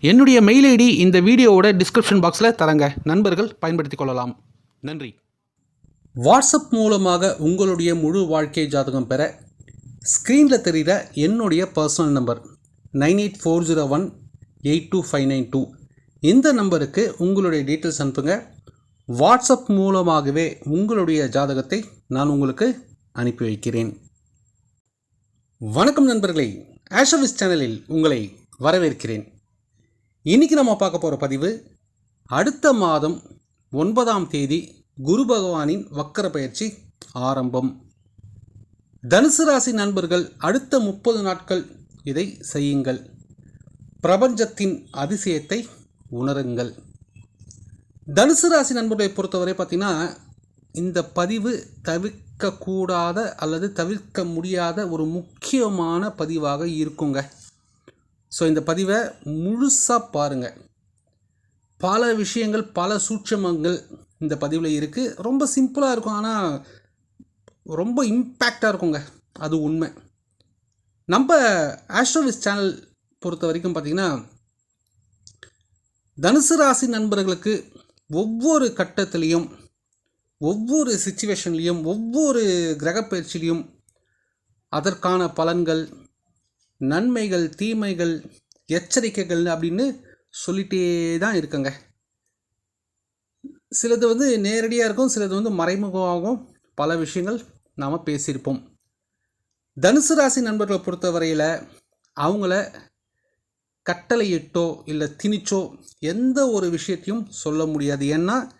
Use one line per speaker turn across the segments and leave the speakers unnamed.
என்னுடைய mail ID இந்த வீடியோவோட டிஸ்கிரிப்ஷன் பாக்ஸில் தரங்க. நண்பர்கள் பயன்படுத்திக் கொள்ளலாம். நன்றி. வாட்ஸ்அப் மூலமாக உங்களுடைய முழு வாழ்க்கை ஜாதகம் பெற ஸ்க்ரீனில் தெரிகிற என்னுடைய personal number nine eight four zero one eight two five nine two. இந்த நம்பருக்கு உங்களுடைய டீட்டெயில்ஸ் அனுப்புங்க. வாட்ஸ்அப் மூலமாகவே உங்களுடைய ஜாதகத்தை நான் உங்களுக்கு அனுப்பி வைக்கிறேன். வணக்கம் நண்பர்களே. ஆஷோவிஸ் சேனலில் உங்களை வரவேற்கிறேன். இன்னைக்கு நம்ம பார்க்க போகிற பதிவு அடுத்த மாதம் ஒன்பதாம் தேதி குரு பகவானின் வக்கர பயிற்சி ஆரம்பம். தனுசு ராசி நண்பர்கள் அடுத்த முப்பது நாட்கள் இதை செய்யுங்கள். பிரபஞ்சத்தின் அதிசயத்தை உணருங்கள். தனுசு ராசி நண்பர்களை பொறுத்தவரை பார்த்தீங்கன்னா இந்த பதிவு தவிர்க்கக்கூடாத அல்லது தவிர்க்க முடியாத ஒரு முக்கியமான பதிவாக இருக்குங்க. ஸோ இந்த பதிவை முழுசாக பாருங்கள் பல விஷயங்கள் பல சூட்சமங்கள் இந்த பதிவில் இருக்குது ரொம்ப சிம்பிளாக இருக்கும். ஆனால் ரொம்ப இம்பேக்டாக இருக்குங்க. அது உண்மை. நம்ம ஆஸ்ட்ரோவிஸ் சேனல் பொறுத்த வரைக்கும் பார்த்திங்கன்னா தனுசு ராசி நண்பர்களுக்கு ஒவ்வொரு கட்டத்துலேயும் ஒவ்வொரு சுச்சுவேஷன்லேயும் ஒவ்வொரு கிரகப்பயிற்சிலையும் அதற்கான பலன்கள் நன்மைகள் தீமைகள் எச்சரிக்கைகள் அப்படின்னு சொல்லிகிட்டே தான் இருக்குங்க. சிலது வந்து நேரடியாக இருக்கும் சிலது வந்து மறைமுகமாகவும் பல விஷயங்கள் நாம் பேசியிருப்போம். தனுசு ராசி நண்பர்களை பொறுத்தவரையில் அவங்கள கட்டளையிட்டோ இல்லை திணிச்சோ எந்த ஒரு விஷயத்தையும் சொல்ல முடியாது. ஏன்னா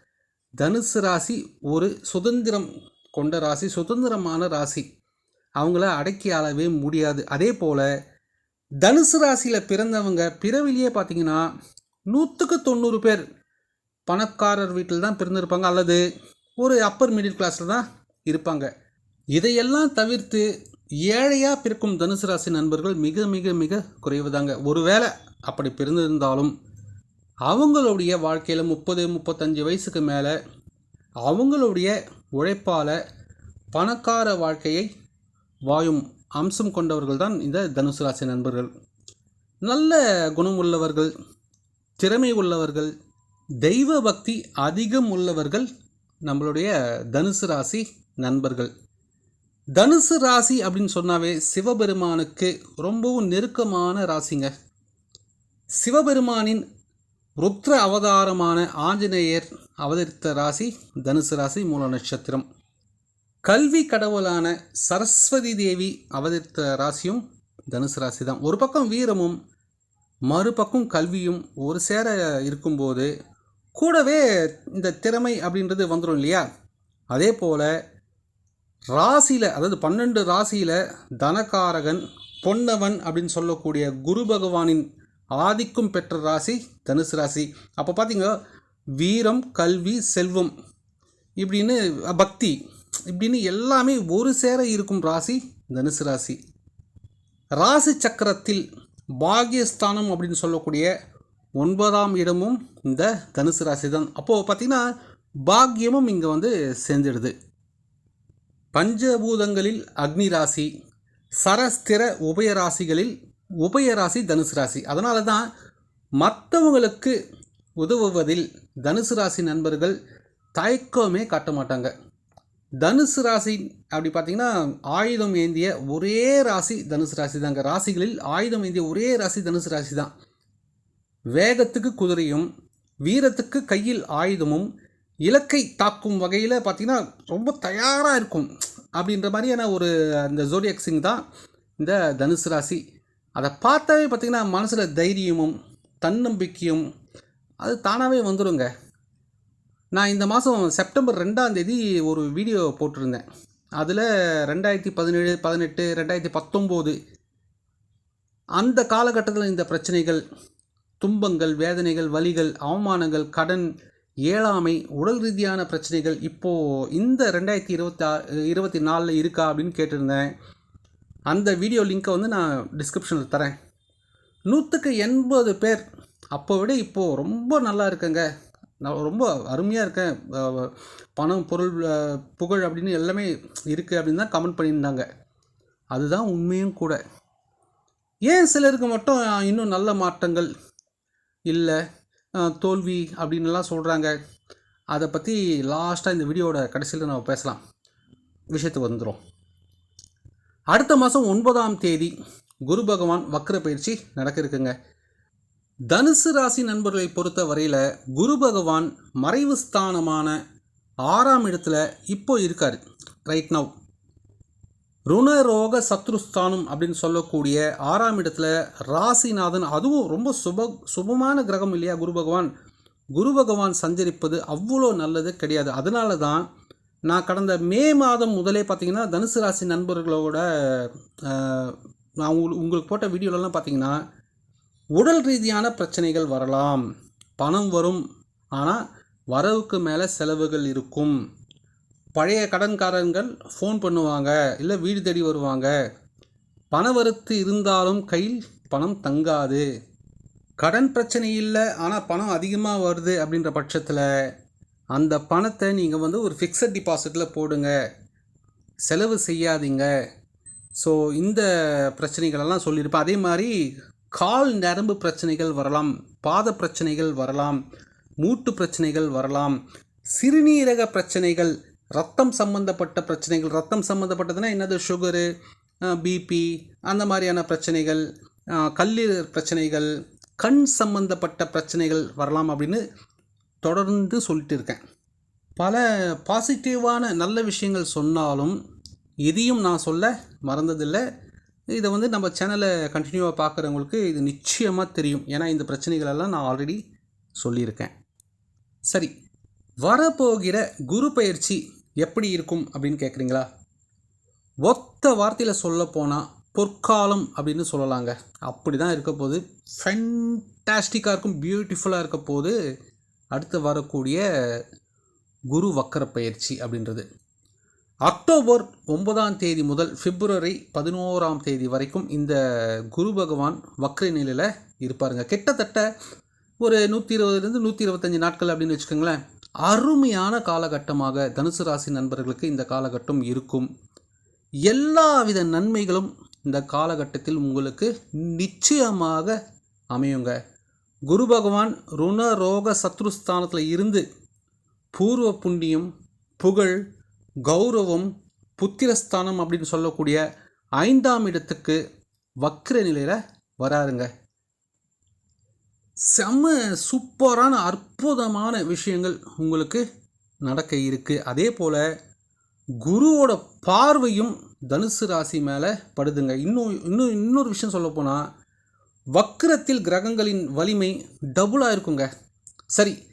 தனுசு ராசி ஒரு சுதந்திரம் கொண்ட ராசி சுதந்திரமான ராசி. அவங்கள அடக்கி ஆளவே முடியாது. அதே போல் தனுசு ராசியில் பிறந்தவங்க பிறவிலேயே பார்த்தீங்கன்னா நூற்றுக்கு தொண்ணூறு பேர் பணக்காரர் வீட்டில் தான் பிறந்திருப்பாங்க. அல்லது ஒரு அப்பர் மிடில் கிளாஸில் தான் இருப்பாங்க. இதையெல்லாம் தவிர்த்து ஏழையாக பிறக்கும் தனுசு ராசி நண்பர்கள் மிக மிக மிக குறைவுதாங்க. ஒருவேளை அப்படி பிறந்திருந்தாலும் அவங்களுடைய வாழ்க்கையில் முப்பது முப்பத்தஞ்சு வயசுக்கு மேலே அவங்களுடைய உழைப்பால் பணக்கார வாழ்க்கையை வாயும் அம்சம் கொண்டவர்கள் தான் இந்த தனுசு ராசி நண்பர்கள். நல்ல குணம் உள்ளவர்கள் திறமை உள்ளவர்கள் தெய்வ பக்தி அதிகம் உள்ளவர்கள் நம்மளுடைய தனுசு ராசி நண்பர்கள். தனுசு ராசி அப்படின்னு சொன்னாவே சிவபெருமானுக்கு ரொம்பவும் நெருக்கமான ராசிங்க. சிவபெருமானின் ருத்ர அவதாரமான ஆஞ்சநேயர் அவதரித்த ராசி தனுசு ராசி மூல நட்சத்திரம். கல்வி கடவுளான சரஸ்வதி தேவி அவதரித்த ராசியும் தனுசு ராசி தான் ஒரு பக்கம் வீரமும் மறுபக்கம் கல்வியும் ஒரு சேர இருக்கும்போது கூடவே இந்த திறமை அப்படின்றது வந்துடும் இல்லையா? அதே போல் ராசியில் அதாவது பன்னெண்டு ராசியில் தனகாரகன் பொன்னவன் அப்படின்னு சொல்லக்கூடிய குரு பகவானின் ஆதிக்கம் பெற்ற ராசி தனுசு ராசி. அப்போ பார்த்தீங்க வீரம் கல்வி செல்வம் இப்படின்னு பக்தி இப்படின்னு எல்லாமே ஒரு சேர இருக்கும் ராசி தனுசு ராசி. ராசி சக்கரத்தில் பாகியஸ்தானம் அப்படின்னு சொல்லக்கூடிய ஒன்பதாம் இடமும் இந்த தனுசு ராசி தான் அப்போது பார்த்திங்கன்னா பாக்கியமும் இங்கே வந்து சேர்ந்துடுது. பஞ்சபூதங்களில் அக்னி ராசி சரஸ்திர உபயராசிகளில் உபயராசி தனுசு ராசி. அதனால தான் மற்றவங்களுக்கு உதவுவதில் தனுசு ராசி நண்பர்கள் தயக்கமே காட்ட மாட்டாங்க. தனுசு ராசி அப்படி பார்த்தீங்கன்னா ஆயுதம் ஏந்திய ஒரே ராசி தனுசு ராசி தாங்க ராசிகளில் ஆயுதம் ஏந்திய ஒரே ராசி தனுசு ராசி தான். வேகத்துக்கு குதிரையும் வீரத்துக்கு கையில் ஆயுதமும் இலக்கை தாக்கும் வகையில் பார்த்தீங்கன்னா ரொம்ப தயாராக இருக்கும். அப்படின்ற மாதிரியான ஒரு அந்த ஜோடியாக் சிங் தான் இந்த தனுசு ராசி. அதை பார்த்தாவே பார்த்திங்கன்னா மனசில் தைரியமும் தன்னம்பிக்கையும் அது தானாகவே வந்துடுங்க நான் இந்த மாதம் செப்டம்பர் ரெண்டாம் தேதி ஒரு வீடியோ போட்டிருந்தேன். அதில் ரெண்டாயிரத்தி பதினேழு பதினெட்டு ரெண்டாயிரத்தி பத்தொம்போது அந்த காலகட்டத்தில் இந்த பிரச்சனைகள் துன்பங்கள் வேதனைகள் வலிகள் அவமானங்கள் கடன் ஏழாமை உடல் ரீதியான பிரச்சனைகள் இப்போது இந்த ரெண்டாயிரத்தி இருபத்தி ஆறு இருபத்தி நாலில் இருக்கா அப்படின்னு கேட்டிருந்தேன். அந்த வீடியோ லிங்க்கை வந்து நான் டிஸ்கிரிப்ஷனில் தரேன். நூற்றுக்கு எண்பது பேர் அப்போ விட இப்போது ரொம்ப நல்லா இருக்குங்க. நான் ரொம்ப அருமையாக இருக்கேன். பணம் பொருள் புகழ் அப்படின்னு எல்லாமே இருக்குது அப்படின்னு தான் கமெண்ட் பண்ணியிருந்தாங்க. அதுதான் உண்மையும் கூட. ஏன் சிலருக்கு மட்டும் இன்னும் நல்ல மாற்றங்கள் இல்லை தோல்வி அப்படின்னுலாம் சொல்கிறாங்க அதை பற்றி லாஸ்ட்டாக இந்த வீடியோவோட கடைசியில் நம்ம பேசலாம். விஷயத்துக்கு வந்துடும் அடுத்த மாதம் ஒன்பதாம் தேதி குரு பகவான் வக்ர பயிற்சி நடக்க இருக்குங்க. தனுசு ராசி நண்பர்களை பொறுத்த வரையில் குரு பகவான் மறைவு ஸ்தானமான ஆறாம் இடத்துல இப்போ இருக்கார். ரைட் நவ் ருணரோக சத்ருஸ்தானம் அப்படின்னு சொல்லக்கூடிய ஆறாம் இடத்துல ராசிநாதன் அதுவும் ரொம்ப சுப சுபமான கிரகம் இல்லையா குரு பகவான்? குரு பகவான் சஞ்சரிப்பது அவ்வளோ நல்லது கிடையாது. அதனால தான் நான் கடந்த மே மாதம் முதலே பார்த்தீங்கன்னா தனுசு ராசி நண்பர்களோட நான் உங்களுக்கு உங்களுக்கு போட்ட வீடியோலலாம் பார்த்தீங்கன்னா உடல் ரீதியான பிரச்சனைகள் வரலாம். பணம் வரும். ஆனால் வரவுக்கு மேலே செலவுகள் இருக்கும். பழைய கடன்காரங்கள் ஃபோன் பண்ணுவாங்க. இல்லை வீடு தேடி வருவாங்க. பணவரத்து இருந்தாலும் கையில் பணம் தங்காது. கடன் பிரச்சனை இல்லை ஆனால் பணம் அதிகமாக வருது அப்படின்ற பட்சத்தில் அந்த பணத்தை நீங்கள் வந்து ஒரு ஃபிக்ஸட் டிபாசிட்டில் போடுங்க. செலவு செய்யாதீங்க. ஸோ இந்த பிரச்சனைகளெல்லாம் சொல்லியிருப்பேன். அதே மாதிரி கால் நரம்பு பிரச்சனைகள் வரலாம் பாத பிரச்சனைகள் வரலாம் மூட்டு பிரச்சனைகள் வரலாம் சிறுநீரக பிரச்சனைகள் ரத்தம் சம்பந்தப்பட்ட பிரச்சனைகள் ரத்தம் சம்மந்தப்பட்டதுன்னா என்னது? சுகரு பிபி அந்த மாதிரியான பிரச்சனைகள் கல்லீரல் பிரச்சனைகள் கண் சம்பந்தப்பட்ட பிரச்சனைகள் வரலாம் அப்படின்னு தொடர்ந்து சொல்லிட்டு இருக்கேன். பல பாசிட்டிவான நல்ல விஷயங்கள் சொன்னாலும் எதையும் நான் சொல்ல மறந்ததில்லை. இதை வந்து நம்ம சேனலை கண்டினியூவாக பார்க்குறவங்களுக்கு இது நிச்சயமாக தெரியும். ஏன்னா இந்த பிரச்சனைகளெல்லாம் நான் ஆல்ரெடி சொல்லியிருக்கேன். சரி வரப்போகிற குரு பயிற்சி எப்படி இருக்கும் அப்படின்னு கேட்குறீங்களா ஒத்த வார்த்தையில் சொல்ல போனால் பொற்காலம் அப்படின்னு சொல்லலாங்க. அப்படி தான் இருக்க போது ஃபென்டாஸ்டிக்காக இருக்கும் பியூட்டிஃபுல்லாக இருக்க போது அடுத்து வரக்கூடிய குரு வக்கர பயிற்சி அப்படின்றது. அக்டோபர் ஒன்பதாம் தேதி முதல் பிப்ரவரி பதினோராம் தேதி வரைக்கும் இந்த குரு பகவான் வக்ர நிலையில் இருப்பாருங்க. கிட்டத்தட்ட ஒரு நூற்றி இருபதுலேருந்து நூற்றி இருபத்தஞ்சி நாட்கள் அப்படின்னு வச்சுக்கோங்களேன். அருமையான காலகட்டமாக தனுசு ராசி நண்பர்களுக்கு இந்த காலகட்டம் இருக்கும். எல்லாவித நன்மைகளும் இந்த காலகட்டத்தில் உங்களுக்கு நிச்சயமாக அமையுங்க. குரு பகவான் ருண ரோக சத்ருஸ்தானத்தில் இருந்து பூர்வ புண்ணியம் புகழ் கௌரவம் புத்திரஸ்தானம் அப்படின்னு சொல்லக்கூடிய ஐந்தாம் இடத்துக்கு வக்ர நிலையில் வராருங்க. செம்ம சூப்பரான அற்புதமான விஷயங்கள் உங்களுக்கு நடக்க இருக்குது அதே போல் குருவோட பார்வையும் தனுசு ராசி மேலே படுதுங்க. இன்னும் இன்னும் இன்னொரு விஷயம் சொல்ல போனால் கிரகங்களின் வலிமை டபுளாக இருக்குங்க. சரி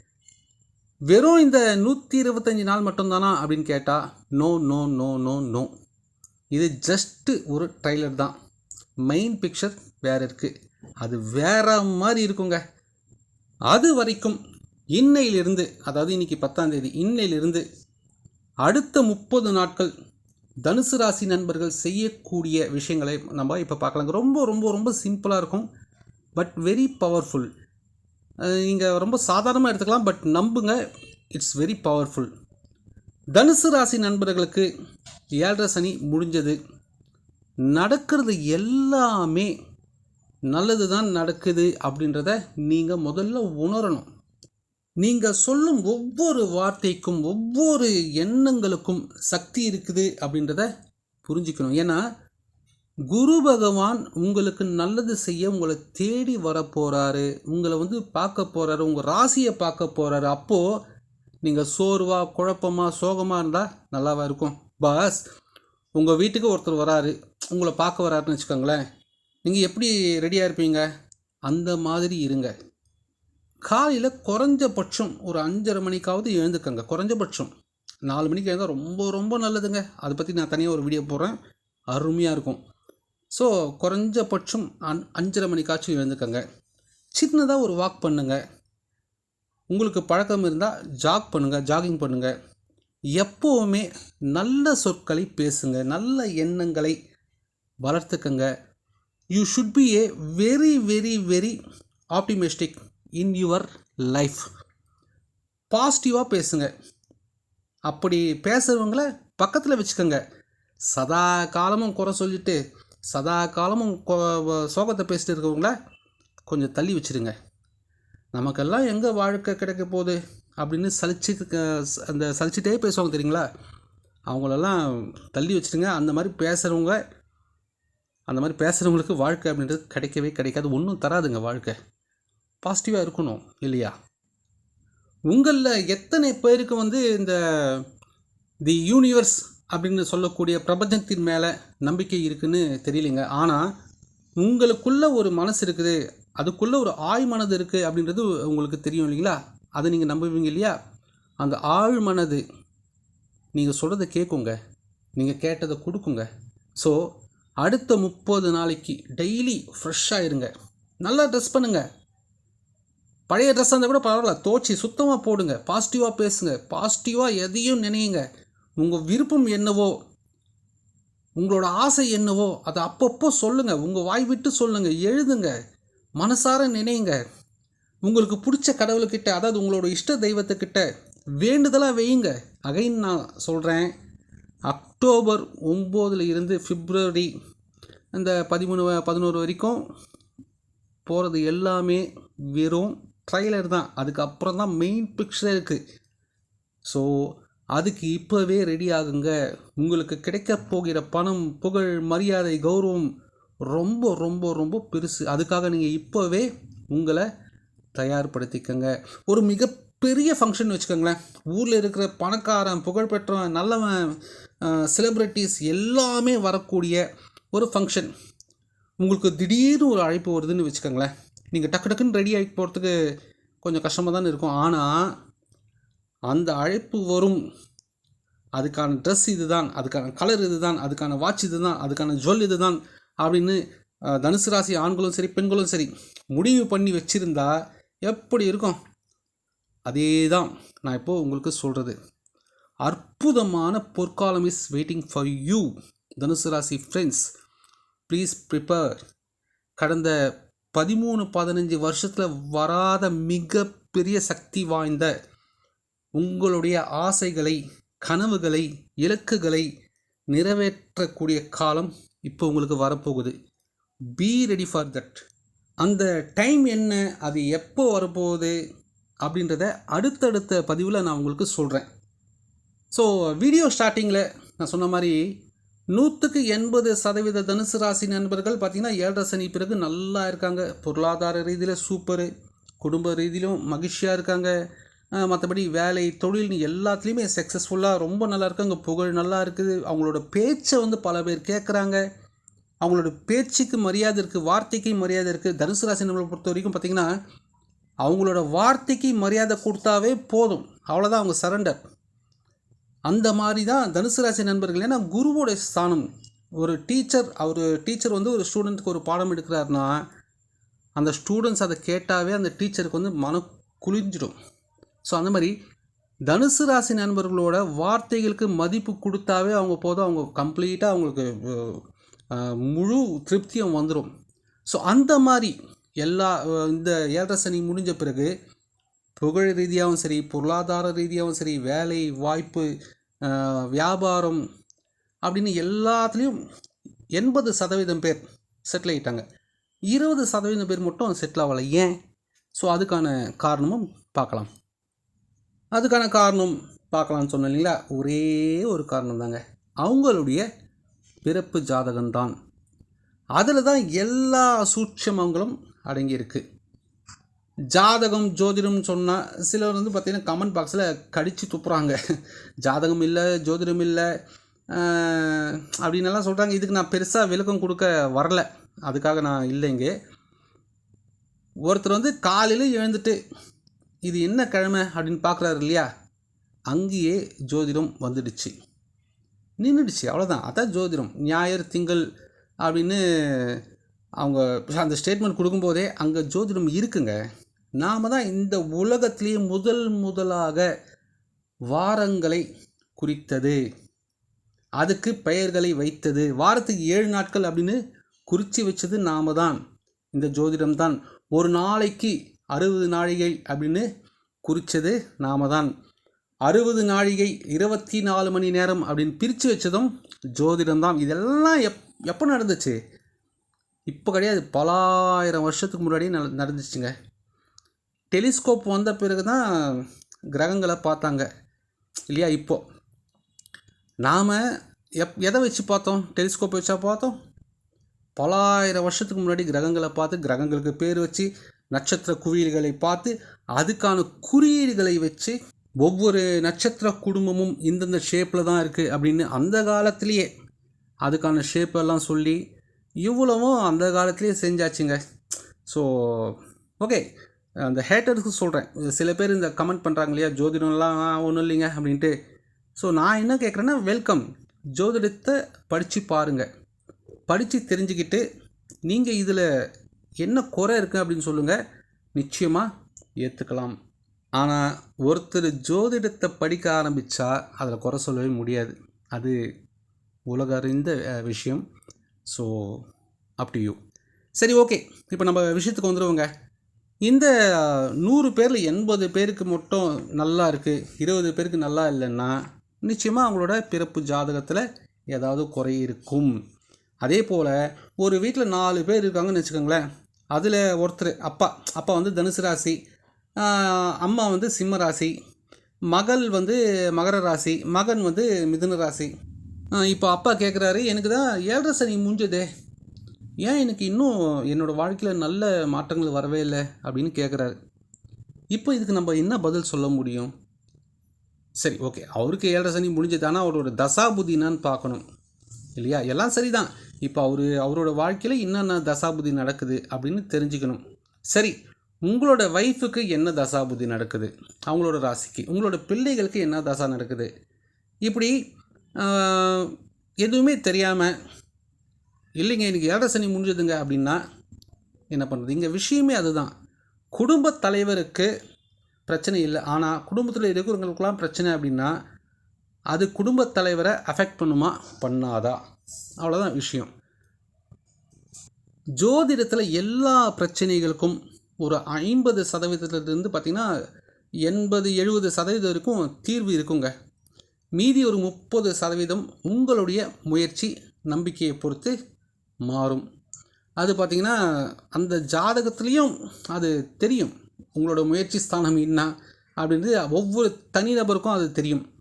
வெறும் இந்த நூற்றி இருபத்தஞ்சி நாள் மட்டும்தானா அப்படின்னு கேட்டால் no no no no no இது ஜஸ்ட்டு ஒரு ட்ரைலர் தான். மெயின் பிக்சர் வேறு இருக்குது அது வேற மாதிரி இருக்குங்க. அது வரைக்கும் இன்னையிலிருந்து அதாவது இன்னைக்கு பத்தாம் தேதி இன்னையிலிருந்து அடுத்த முப்பது நாட்கள் தனுசு ராசி நண்பர்கள் செய்யக்கூடிய விஷயங்களை நம்ம இப்போ பார்க்கலாங்க. ரொம்ப ரொம்ப ரொம்ப சிம்பிளாக இருக்கும் பட் வெரி பவர்ஃபுல் நீங்கள் ரொம்ப சாதாரணமாக எடுத்துக்கலாம் பட் நம்புங்க இட்ஸ் வெரி பவர்ஃபுல் தனுசு ராசி நண்பர்களுக்கு ஏழரை சனி முடிஞ்சது. நடக்கிறது எல்லாமே நல்லது தான் நடக்குது அப்படின்றத நீங்கள் முதல்ல உணரணும். நீங்கள் சொல்லும் ஒவ்வொரு வார்த்தைக்கும் ஒவ்வொரு எண்ணங்களுக்கும் சக்தி இருக்குது அப்படின்றத புரிஞ்சுக்கணும். ஏன்னா குரு பகவான் உங்களுக்கு நல்லது செய்ய உங்களை தேடி வர போகிறாரு உங்களை வந்து பார்க்க போகிறாரு உங்கள் ராசியை பார்க்க போகிறாரு அப்போது நீங்கள் சோர்வாக குழப்பமாக சோகமாக இருந்தால் நல்லாவா இருக்கும். பாஸ் உங்கள் வீட்டுக்கு ஒருத்தர் வராரு. உங்களை பார்க்க வராருன்னு வச்சுக்கோங்களேன். நீங்கள் எப்படி ரெடியாக இருப்பீங்க? அந்த மாதிரி இருங்க. காலையில் குறைஞ்சபட்சம் ஒரு அஞ்சரை மணிக்காவது எழுந்துக்கங்க. குறைஞ்சபட்சம். நாலு மணிக்கு எழுந்தால் ரொம்ப ரொம்ப நல்லதுங்க. அதை பற்றி நான் தனியாக ஒரு வீடியோ போடுறேன். அருமையாக இருக்கும். ஸோ குறைஞ்சபட்சம் அன் அஞ்சரை மணிக்காச்சும் எழுந்துக்கங்க. சின்னதாக ஒரு வாக் பண்ணுங்கள் உங்களுக்கு பழக்கம் இருந்தால் ஜாக் பண்ணுங்கள் ஜாகிங் பண்ணுங்கள் எப்போவுமே நல்ல சொற்களை பேசுங்க நல்ல எண்ணங்களை வளர்த்துக்கங்க. You should be a very very very optimistic in your life பாசிட்டிவாக பேசுங்க. அப்படி பேசுகிறவங்கள பக்கத்தில் வச்சுக்கோங்க. சதா காலமும் குறை சொல்லிட்டு சதா காலமும் சோகத்தை பேசிட்டு இருக்கவங்கள கொஞ்சம் தள்ளி வச்சிருங்க. நமக்கெல்லாம் எங்கே வாழ்க்கை கிடைக்க போகுது அப்படின்னு சலிச்சு அந்த சலிச்சிட்டே பேசுவாங்க தெரியுங்களா? அவங்களெல்லாம் தள்ளி வச்சுருங்க. அந்த மாதிரி பேசுகிறவங்க அந்த மாதிரி பேசுகிறவங்களுக்கு வாழ்க்கை அப்படின்றது கிடைக்கவே கிடைக்காது. ஒன்றும் தராதுங்க வாழ்க்கை. பாசிட்டிவாக இருக்கணும் இல்லையா? உங்களில் எத்தனை பேருக்கு வந்து இந்த தி யூனிவர்ஸ் அப்படின்னு சொல்லக்கூடிய பிரபஞ்சத்தின் மேலே நம்பிக்கை இருக்குன்னு தெரியலைங்க. ஆனால் உங்களுக்குள்ள ஒரு மனசு இருக்குது அதுக்குள்ளே ஒரு ஆழ் மனது இருக்குது அப்படின்றது உங்களுக்கு தெரியும் இல்லைங்களா? அதை நீங்கள் நம்புவீங்க இல்லையா? அந்த ஆழ் மனது நீங்கள் சொல்கிறத கேட்குங்க நீங்கள் கேட்டதை கொடுக்குங்க. ஸோ அடுத்த முப்பது நாளைக்கு டெய்லி ஃப்ரெஷ்ஷாக இருங்க. நல்லா ட்ரெஸ் பண்ணுங்கள் பழைய ட்ரெஸ் இருந்தால் கூட பரவாயில்ல. தோச்சி சுத்தமாக போடுங்க. பாசிட்டிவாக பேசுங்க. பாசிட்டிவாக எதையும் நினையுங்க. உங்கள் விருப்பம் என்னவோ உங்களோட ஆசை என்னவோ அதை அப்பப்போ சொல்லுங்கள் உங்கள் வாய் விட்டு சொல்லுங்கள் எழுதுங்க. மனசார நினைங்க. உங்களுக்கு பிடிச்ச கடவுள்கிட்ட அதாவது உங்களோட இஷ்ட தெய்வத்துக்கிட்ட வேண்டுதலாக வையுங்க. அகைன் நான் சொல்கிறேன் அக்டோபர் ஒம்போதில் இருந்து பிப்ரவரி அந்த பதிமூணு பதினோரு வரைக்கும் போகிறது எல்லாமே வெறும் ட்ரைலர் தான். அதுக்கப்புறம் தான் மெயின் பிக்சர் இருக்குது ஸோ அதுக்கு இப்போவே ரெடி ஆகுங்க. உங்களுக்கு கிடைக்க போகிற பணம் புகழ் மரியாதை கௌரவம் ரொம்ப ரொம்ப ரொம்ப பெருசு. அதுக்காக நீங்கள் இப்போவே உங்களை தயார்படுத்திக்கங்க. ஒரு மிகப்பெரிய ஃபங்க்ஷன் வச்சுக்கோங்களேன். ஊரில் இருக்கிற பணக்காரன் புகழ்பெற்றவன் நல்லவன் செலிப்ரிட்டிஸ் எல்லாமே வரக்கூடிய ஒரு ஃபங்க்ஷன் உங்களுக்கு திடீர்னு ஒரு அழைப்பு வருதுன்னு வச்சுக்கோங்களேன். நீங்கள் டக்கு டக்குன்னு ரெடி ஆகி போகிறதுக்கு கொஞ்சம் கஷ்டமாக தானே இருக்கும். ஆனால் அந்த அழைப்பு வரும். அதுக்கான ட்ரெஸ் இதுதான் அதுக்கான கலர் இதுதான் அதுக்கான வாட்ச் இதுதான் அதுக்கான ஜுவல் இதுதான் அப்படின்னு தனுசு ராசி ஆண்களும் சரி பெண்களும் சரி முடிவு பண்ணி வச்சுருந்தா எப்படி இருக்கும்? அதே தான் நான் இப்போது உங்களுக்கு சொல்கிறது அற்புதமான பொற்காலம் இஸ் வெயிட்டிங் ஃபார் யூ தனுசு ராசி ஃப்ரெண்ட்ஸ் ப்ளீஸ் ப்ரிப்பேர் கடந்த பதிமூணு பதினஞ்சு வருஷத்தில் வராத மிகப்பெரிய சக்தி வாய்ந்த உங்களுடைய ஆசைகளை கனவுகளை இலக்குகளை நிறைவேற்றக்கூடிய காலம் இப்போ உங்களுக்கு வரப்போகுது. பி ரெடி ஃபார் தட் அந்த டைம் என்ன அது எப்போ வரப்போகுது அப்படின்றத அடுத்தடுத்த பதிவில் நான் உங்களுக்கு சொல்கிறேன் ஸோ வீடியோ ஸ்டார்டிங்கில் நான் சொன்ன மாதிரி நூற்றுக்கு எண்பது சதவீத தனுசு ராசி நண்பர்கள் பார்த்திங்கன்னா ஏழரை சனி பிறகு நல்லா இருக்காங்க. பொருளாதார ரீதியில் சூப்பரு குடும்ப ரீதியிலும் மகிழ்ச்சியாக இருக்காங்க. மற்றபடி வேலை தொழில்னு எல்லாத்துலேயுமே சக்ஸஸ்ஃபுல்லாக ரொம்ப நல்லா அங்கே புகழ் நல்லா இருக்குது. அவங்களோட பேச்சை வந்து பல பேர் கேட்குறாங்க அவங்களோட பேச்சுக்கு மரியாதை இருக்குது வார்த்தைக்கு மரியாதை இருக்குது தனுசு ராசி நம்மளை பொறுத்த வரைக்கும் பார்த்திங்கன்னா அவங்களோட வார்த்தைக்கு மரியாதை கொடுத்தாவே போதும். அவ்வளோதான் அவங்க சரண்டர் அந்த மாதிரி தான் தனுசு ராசி நண்பர்கள். ஏன்னா குருவோட ஸ்தானம். ஒரு டீச்சர் அவர் டீச்சர் வந்து ஒரு ஸ்டூடெண்ட்டுக்கு ஒரு பாடம் எடுக்கிறாருன்னா அந்த ஸ்டூடெண்ட்ஸ் அதை கேட்டாவே அந்த டீச்சருக்கு வந்து மனம் குளிஞ்சிடும். ஸோ அந்த மாதிரி தனுசு ராசி நண்பர்களோட வார்த்தைகளுக்கு மதிப்பு கொடுத்தாவே அவங்க போதும். அவங்க கம்ப்ளீட்டாக அவங்களுக்கு முழு திருப்தியும் வந்துடும் ஸோ அந்த மாதிரி எல்லா இந்த ஏழரை சனி முடிஞ்ச பிறகு புகழ் ரீதியாகவும் சரி பொருளாதார ரீதியாகவும் சரி வேலை வாய்ப்பு வியாபாரம் அப்படின்னு எல்லாத்துலேயும் எண்பது சதவீதம் பேர் செட்டில் ஆகிட்டாங்க இருபது சதவீதம் பேர் மட்டும் செட்டில் ஆகலை. ஏன்? ஸோ அதுக்கான காரணமும் பார்க்கலாம். அதுக்கான காரணம் பார்க்கலான்னு சொன்னேன் இல்லைங்களா? ஒரே ஒரு காரணம் தாங்க. அவங்களுடைய பிறப்பு ஜாதகம்தான். அதில் தான் எல்லா சூட்சமங்களும் அடங்கியிருக்கு. ஜாதகம் ஜோதிடம்னு சொன்னால் சிலர் வந்து பார்த்திங்கன்னா கமெண்ட் பாக்ஸில் கடித்து துப்புறாங்க. ஜாதகம் இல்லை ஜோதிடம் இல்லை ஆஹ், சொல்கிறாங்க இதுக்கு நான் பெருசாக விளக்கம் கொடுக்க வரல. அதுக்காக நான் இல்லைங்க. ஒருத்தர் வந்து காலையில் எழுந்துட்டு இது என்ன கிழமை அப்படின்னு பார்க்குறாரு இல்லையா? அங்கேயே ஜோதிடம் வந்துடுச்சு. நின்றுடுச்சு அவ்வளோதான் அதான் ஜோதிடம். ஞாயிறு திங்கள் அப்படின்னு அவங்க அந்த ஸ்டேட்மெண்ட் கொடுக்கும்போதே அங்கே ஜோதிடம் இருக்குங்க. நாம் தான் இந்த உலகத்திலேயே முதல் முதலாக வாரங்களை குறித்தது. அதுக்கு பெயர்களை வைத்தது. வாரத்துக்கு ஏழு நாட்கள் அப்படின்னு குறித்து வச்சது நாம தான். இந்த ஜோதிடம் தான். ஒரு நாளைக்கு அறுபது நாழிகை அப்படின்னு குறித்தது நாம தான். அறுபது நாழிகை இருபத்தி நாலு மணி நேரம் அப்படின்னு பிரித்து வச்சதும் ஜோதிடம் தான். இதெல்லாம் எப் எப்போ நடந்துச்சு? இப்போ கிடையாது. பலாயிரம் வருஷத்துக்கு முன்னாடியே நட நடந்துச்சுங்க. டெலிஸ்கோப் வந்த பிறகு தான் கிரகங்களை பார்த்தாங்க. இல்லையா? இப்போது நாம் எப் எதை வச்சு பார்த்தோம்? டெலிஸ்கோப் வச்சா பார்த்தோம்? பலாயிரம் வருஷத்துக்கு முன்னாடி கிரகங்களை பார்த்து கிரகங்களுக்கு பேர் வச்சு நட்சத்திர குவியல்களை பார்த்து அதுக்கான குறியீடுகளை வச்சு ஒவ்வொரு நட்சத்திர குடும்பமும் இந்தந்த ஷேப்பில் தான் இருக்குது அப்படின்னு அந்த காலத்திலேயே அதுக்கான ஷேப்பெல்லாம் சொல்லி இவ்வளவும் அந்த காலத்திலேயே செஞ்சாச்சுங்க. ஸோ ஓகே அந்த ஹேட்டர்ஸ்க்கு சொல்கிறேன் சில பேர் இந்த கமெண்ட் பண்ணுறாங்க இல்லையா? ஜோதிடம்லாம் ஒன்றும் இல்லைங்க அப்படின்ட்டு. ஸோ நான் என்ன கேட்குறேன்னா வெல்கம் ஜோதிடத்தை படித்து பாருங்கள் படித்து தெரிஞ்சுக்கிட்டு நீங்கள் இதில் என்ன குறை இருக்குது அப்படின்னு சொல்லுங்கள் நிச்சயமாக ஏற்றுக்கலாம் ஆனால் ஒருத்தர் ஜோதிடத்தை படிக்க ஆரம்பித்தா அதில் குறை சொல்லவே முடியாது. அது உலகறிந்த விஷயம். ஸோ அப்படியோ சரி ஓகே. இப்போ நம்ம விஷயத்துக்கு வந்துடுவோங்க இந்த நூறு பேரில் எண்பது பேருக்கு மட்டும் நல்லா இருக்குது இருபது பேருக்கு நல்லா இல்லைன்னா நிச்சயமாக அவங்களோட பிறப்பு ஜாதகத்தில் ஏதாவது குறை இருக்கும். அதே போல் ஒரு வீட்டில் நாலு பேர் இருக்காங்கன்னு வச்சுக்கோங்களேன். அதில் ஒருத்தர் அப்பா. அப்பா வந்து தனுசு ராசி. அம்மா வந்து சிம்ம ராசி. மகள் வந்து மகர ராசி. மகன் வந்து மிதுன ராசி. இப்போ அப்பா கேட்குறாரு எனக்கு தான் ஏழரை சனி முடிஞ்சதே ஏன் எனக்கு இன்னும் என்னோடய வாழ்க்கையில் நல்ல மாற்றங்கள் வரவே இல்லை? அப்படின்னு கேட்குறாரு இப்போ இதுக்கு நம்ம என்ன பதில் சொல்ல முடியும்? சரி ஓகே. அவருக்கு ஏழரை சனி முடிஞ்சது ஆனால் அவரோட தசாபுதி என்னன்னு பார்க்கணும். இல்லையா? எல்லாம் சரிதான். இப்போ அவர் அவரோட வாழ்க்கையில் என்னென்ன தசாபுதி நடக்குது அப்படின்னு தெரிஞ்சுக்கணும். சரி உங்களோட ஒய்ஃபுக்கு என்ன தசாபுதி நடக்குது? அவங்களோட ராசிக்கு. உங்களோட பிள்ளைகளுக்கு என்ன தசா நடக்குது? இப்படி எதுவுமே தெரியாமல் இல்லைங்க எனக்கு ஏழரை சனி முடிஞ்சதுங்க அப்படின்னா என்ன பண்ணுறது இங்கே விஷயமே அதுதான். குடும்பத் தலைவருக்கு பிரச்சனை இல்லை. ஆனால் குடும்பத்தில் இருக்கிறவங்களுக்குலாம் பிரச்சனை அப்படின்னா அது குடும்பத் தலைவரை அஃபெக்ட் பண்ணுமா? பண்ணாதா. அவ்வளோதான் விஷயம். ஜோதிடத்தில் எல்லா பிரச்சனைகளுக்கும் ஒரு ஐம்பது சதவீதத்துலேருந்து பார்த்திங்கன்னா எண்பது எழுபது சதவீதம் வரைக்கும் தீர்வு இருக்குங்க. மீதி ஒரு முப்பது சதவீதம் உங்களுடைய முயற்சி நம்பிக்கையை பொறுத்து மாறும். அது பார்த்திங்கன்னா அந்த ஜாதகத்துலேயும் அது தெரியும். உங்களோட முயற்சி ஸ்தானம் என்ன அப்படின்றது ஒவ்வொரு தனிநபருக்கும் அது தெரியும்.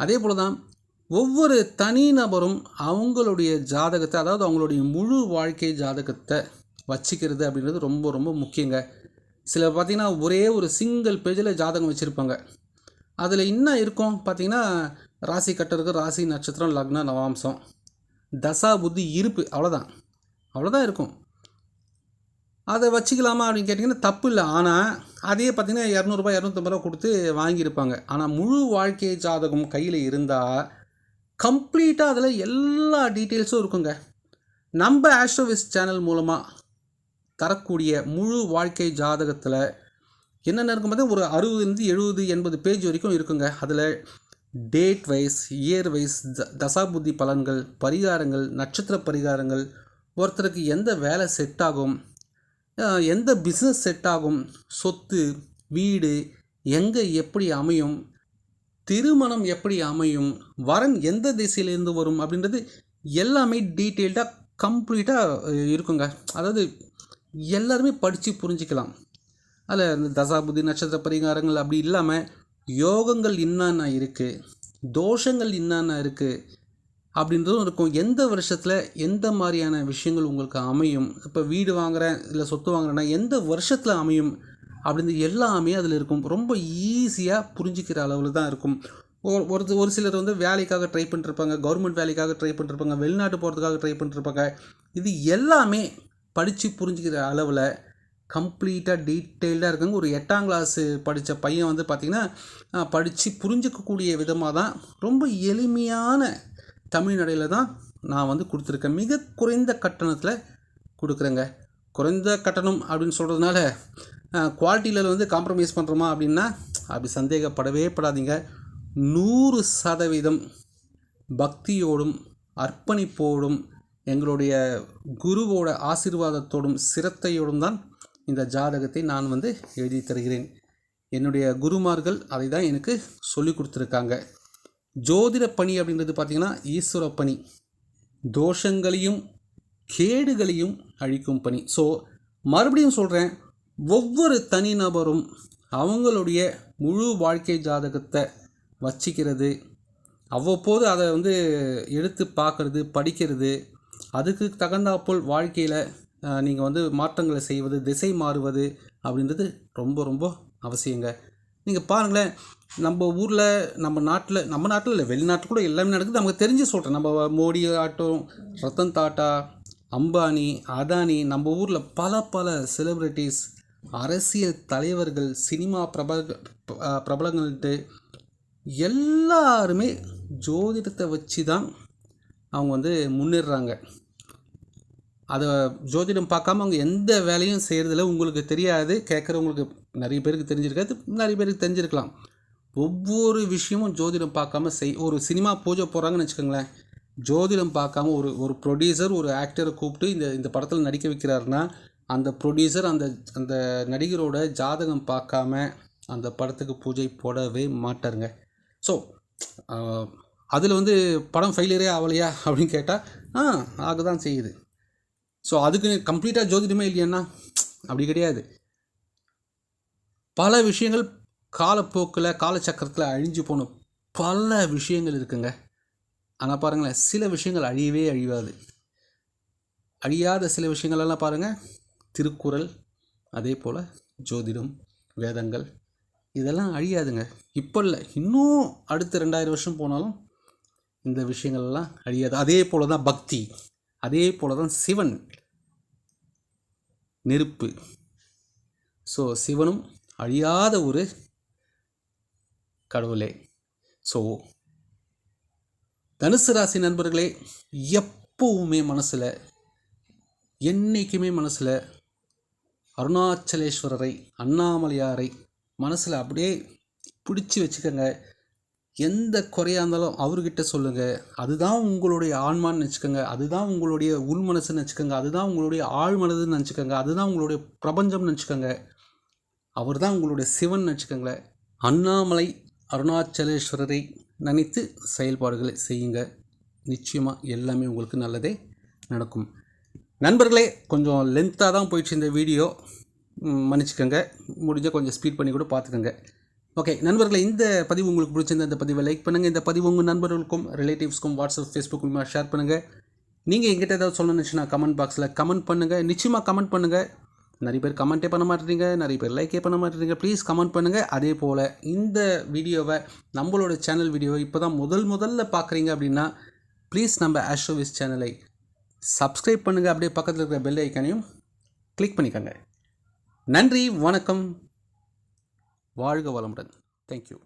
அதே போல் தான் ஒவ்வொரு தனிநபரும் அவங்களுடைய ஜாதகத்தை அதாவது அவங்களுடைய முழு வாழ்க்கை ஜாதகத்தை வச்சுக்கிறது அப்படின்றது ரொம்ப ரொம்ப முக்கியங்க. சில பார்த்திங்கன்னா ஒரே ஒரு சிங்கிள் பேஜில் ஜாதகம் வச்சுருப்பாங்க. அதில் என்ன இருக்கும் பார்த்திங்கன்னா ராசி கட்டருக்கு ராசி நட்சத்திரம் லக்ன நவாம்சம். தசா புத்தி இருப்பு அவ்வளோதான் அவ்வளோதான் இருக்கும். அதை வச்சுக்கலாமா அப்படின்னு கேட்டிங்கன்னா தப்பு இல்லை. ஆனால் அதே பார்த்தீங்கன்னா இரநூறுபா இரநூத்தம்பது ரூபா கொடுத்து வாங்கியிருப்பாங்க. ஆனால் முழு வாழ்க்கை ஜாதகம் கையில் இருந்தால் கம்ப்ளீட்டாக அதில் எல்லா டீட்டெயில்ஸும் இருக்குங்க. நம்ம ஆஸ்ட்ரோவிஸ் சேனல் மூலமாக தரக்கூடிய முழு வாழ்க்கை ஜாதகத்தில் என்னென்ன இருக்கும் பார்த்தா ஒரு அறுபதுலேருந்து எழுபது எண்பது பேஜ் வரைக்கும் இருக்குங்க. அதில் date wise year wise the தசாபுத்தி பலன்கள் பரிகாரங்கள் நட்சத்திர பரிகாரங்கள் ஒருத்தருக்கு எந்த வேலை செட் ஆகும் எந்த பிஸ்னஸ் செட் ஆகும்? சொத்து வீடு எங்கே எப்படி அமையும்? திருமணம் எப்படி அமையும்? வரன் எந்த திசையிலேருந்து வரும்? அப்படின்றது எல்லாமே டீட்டெயில்டாக கம்ப்ளீட்டாக இருக்குங்க. அதாவது எல்லாருமே படித்து புரிஞ்சுக்கலாம். அதில் இந்த தசாபுதி நட்சத்திர பரிகாரங்கள் அப்படி இல்லாமல் யோகங்கள் என்னென்ன இருக்குது தோஷங்கள் என்னென்ன இருக்குது அப்படின்றதும் இருக்கும். எந்த வருஷத்தில் எந்த மாதிரியான விஷயங்கள் உங்களுக்கு அமையும்? இப்போ வீடு வாங்குகிறேன் இல்லை சொத்து வாங்குறேன்னா எந்த வருஷத்தில் அமையும்? அப்படின்றது எல்லாமே அதில் இருக்கும். ரொம்ப ஈஸியாக புரிஞ்சிக்கிற அளவில் தான் இருக்கும். ஒரு ஒரு சிலர் வந்து வேலைக்காக ட்ரை பண்ணிருப்பாங்க கவர்மெண்ட் வேலைக்காக ட்ரை பண்ணிருப்பாங்க வெளிநாட்டு போகிறதுக்காக ட்ரை பண்ணிருப்பாங்க. இது எல்லாமே படித்து புரிஞ்சுக்கிற அளவில் கம்ப்ளீட்டாக டீட்டெயில்டாக இருக்குங்க. ஒரு எட்டாம் கிளாஸு படித்த பையன் வந்து பார்த்திங்கன்னா படித்து புரிஞ்சிக்கக்கூடிய விதமாக தான் ரொம்ப எளிமையான தமிழ் நடையில் தான் நான் வந்து கொடுத்துருக்கேன். மிக குறைந்த கட்டணத்தில் கொடுக்குறேங்க. குறைந்த கட்டணம் அப்படின்னு சொல்கிறதுனால குவாலிட்டியில் வந்து காம்ப்ரமைஸ் பண்ணுறோமா அப்படின்னா அப்படி சந்தேகப்படவே படாதீங்க. நூறு சதவீதம் பக்தியோடும் அர்ப்பணிப்போடும் எங்களுடைய குருவோட ஆசீர்வாதத்தோடும் சிரத்தையோடும் தான் இந்த ஜாதகத்தை நான் வந்து எழுதி தருகிறேன். என்னுடைய குருமார்கள் அதை தான் எனக்கு சொல்லி கொடுத்துருக்காங்க. ஜோதிட பணி அப்படின்றது பார்த்திங்கன்னா ஈஸ்வர பணி தோஷங்களையும் கேடுகளையும் அழிக்கும் பணி. ஸோ மறுபடியும் சொல்கிறேன் ஒவ்வொரு தனிநபரும் அவங்களுடைய முழு வாழ்க்கை ஜாதகத்தை வச்சிக்கிறது அவ்வப்போது அதை வந்து எடுத்து பார்க்குறது படிக்கிறது அதுக்கு தகுந்தாப்போல் வாழ்க்கையில் நீங்கள் வந்து மாற்றங்களை செய்வது திசை மாறுவது அப்படின்றது ரொம்ப ரொம்ப அவசியங்க. நீங்கள் பாருங்களேன் நம்ம ஊரில் நம்ம நாட்டில் நம்ம நாட்டில் இல்லை வெளிநாட்டில் கூட எல்லாமே நடக்குது. நமக்கு தெரிஞ்சு சொல்கிறேன் நம்ம மோடி ஆட்டம் ரத்தன் டாட்டா அம்பானி அதானி நம்ம ஊரில் பல பல செலிப்ரிட்டிஸ் அரசியல் தலைவர்கள் சினிமா பிரபல பிரபலங்கள்ட்டு எல்லாருமே ஜோதிடத்தை வச்சு தான் அவங்க வந்து முன்னேறுறாங்க. அதை ஜோதிடம் பார்க்காம அவங்க எந்த வேலையும் செய்கிறதுல உங்களுக்கு தெரியாது கேட்குறவங்களுக்கு நிறைய பேருக்கு தெரிஞ்சிருக்காது நிறைய பேருக்கு தெரிஞ்சிருக்கலாம். ஒவ்வொரு விஷயமும் ஜோதிடம் பார்க்காம செய் ஒரு சினிமா பூஜை போகிறாங்கன்னு வச்சுக்கோங்களேன். ஜோதிடம் பார்க்காம ஒரு ஒரு ப்ரொடியூசர் ஒரு ஆக்டரை கூப்பிட்டு இந்த இந்த படத்தில் நடிக்க வைக்கிறாருன்னா அந்த ப்ரொடியூசர் அந்த அந்த நடிகரோட ஜாதகம் பார்க்காம அந்த படத்துக்கு பூஜை போடவே மாட்டாருங்க. ஸோ அதில் வந்து படம் ஃபெயிலியரே ஆகலையா அப்படின்னு கேட்டால் ஆ ஆக தான் செய்யுது. ஸோ அதுக்கு கம்ப்ளீட்டாக ஜோதிடமே இல்லையாண்ணா அப்படி கிடையாது. பல விஷயங்கள் காலப்போக்கில் காலச்சக்கரத்தில் அழிஞ்சு போன பல விஷயங்கள் இருக்குங்க. ஆனால் பாருங்களேன் சில விஷயங்கள் அழியவே அழிவாது அழியாத சில விஷயங்களெல்லாம் பாருங்கள் திருக்குறள் அதே போல் ஜோதிடம் வேதங்கள் இதெல்லாம் அழியாதுங்க. இப்போ இல்லை இன்னும் அடுத்த ரெண்டாயிரம் வருஷம் போனாலும் இந்த விஷயங்கள்லாம் அழியாது. அதே போல் தான் பக்தி. அதே போல் தான் சிவன். நெருப்பு. ஸோ சிவனும் அழியாத ஒரு கடவுளே. ஸோ தனுசு ராசி நண்பர்களே எப்பவுமே மனசில் என்றைக்குமே மனசில் அருணாச்சலேஸ்வரரை அண்ணாமலையாரை மனசில் அப்படியே பிடிச்சி வச்சுக்கோங்க. எந்த குறையாக இருந்தாலும் அவர்கிட்ட சொல்லுங்கள் அதுதான் உங்களுடைய ஆன்மான்னு வச்சுக்கோங்க அதுதான் உங்களுடைய உள் மனசுன்னு வச்சுக்கோங்க அதுதான் உங்களுடைய ஆழ் மனதுன்னு நினச்சிக்கோங்க. அதுதான் உங்களுடைய பிரபஞ்சம்னு நினச்சிக்கோங்க. அவர் தான் உங்களுடைய சிவன் நினச்சிக்கோங்களேன். அண்ணாமலை அருணாச்சலேஸ்வரரை நினைத்து செயல்பாடுகளை செய்யுங்க. நிச்சயமாக எல்லாமே உங்களுக்கு நல்லதே நடக்கும். நண்பர்களே கொஞ்சம் லென்த்தாக தான் போயிடுச்சு இந்த வீடியோ. மன்னிச்சுக்கோங்க. முடிஞ்சால் கொஞ்சம் ஸ்பீட் பண்ணி கூட பார்த்துக்கோங்க. ஓகே நண்பர்களை இந்த பதிவு உங்களுக்கு பிடிச்சிருந்த இந்த பதிவை லைக் பண்ணுங்கள் இந்த பதிவு உங்கள் நண்பர்களுக்கும் ரிலேட்டிவ்ஸ்க்கும் வாட்ஸ்அப் ஃபேஸ்புக் மூலமாக ஷேர் பண்ணுங்கள் நீங்கள் எங்கிட்ட ஏதாவது சொல்லணுச்சுன்னா கமெண்ட் பாக்ஸில் கமெண்ட் பண்ணுங்கள் நிச்சயமாக கமெண்ட் பண்ணுங்கள் நிறைய பேர் கமெண்ட்டே பண்ண மாட்டேறீங்க நிறைய பேர் லைக்கே பண்ண மாட்டேறீங்க ப்ளீஸ் கமெண்ட் பண்ணுங்கள் அதே போல் இந்த வீடியோவை நம்மளோட சேனல் வீடியோவை இப்போ தான் முதல் முதல்ல பார்க்குறீங்க அப்படின்னா ப்ளீஸ் நம்ம ஆஷோவிஸ் சேனலை சப்ஸ்கிரைப் பண்ணுங்கள் அப்படியே பக்கத்தில் இருக்கிற பெல் ஐக்கானையும் கிளிக் பண்ணிக்கோங்க. நன்றி வணக்கம். வாழ்க வளமுடன். தேங்க்யூ